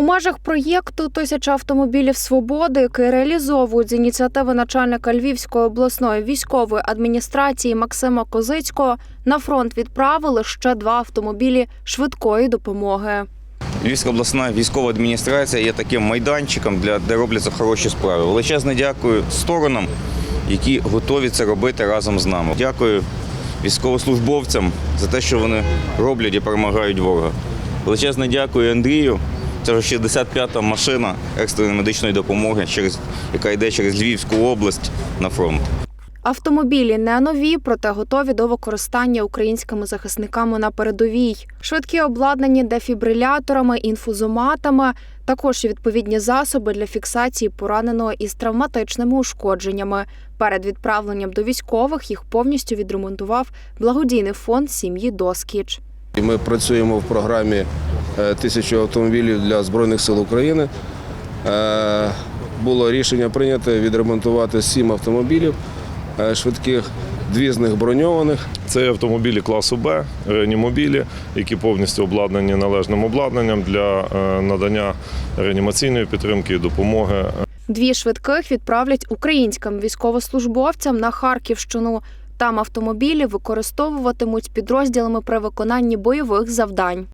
У межах проєкту Тисяча автомобілів свободи, який реалізовують з ініціативи начальника Львівської обласної військової адміністрації Максима Козицького, на фронт відправили ще два автомобілі швидкої допомоги. Львівська обласна військова адміністрація є таким майданчиком, для, де робляться хороші справи. Величезне дякую сторонам, які готові це робити разом з нами. Дякую військовослужбовцям за те, що вони роблять і перемагають ворога. Величезне дякую Андрію. Це вже 65-та машина екстреної медичної допомоги, через, яка йде через Львівську область на фронт. Автомобілі не нові, проте готові до використання українськими захисниками на передовій. Швидкі обладнані дефібриляторами, інфузоматами, також відповідні засоби для фіксації пораненого із травматичними ушкодженнями. Перед відправленням до військових їх повністю відремонтував благодійний фонд сім'ї Доскіч. Ми працюємо в програмі тисячу автомобілів для Збройних сил України. Е, Було рішення прийнято відремонтувати сім автомобілів е, швидких, дві з них броньованих. Це автомобілі класу Б, реанімобілі, які повністю обладнані належним обладнанням для е, надання реанімаційної підтримки і допомоги Дві швидких відправлять українським військовослужбовцям на Харківщину. Там автомобілі використовуватимуть підрозділами при виконанні бойових завдань.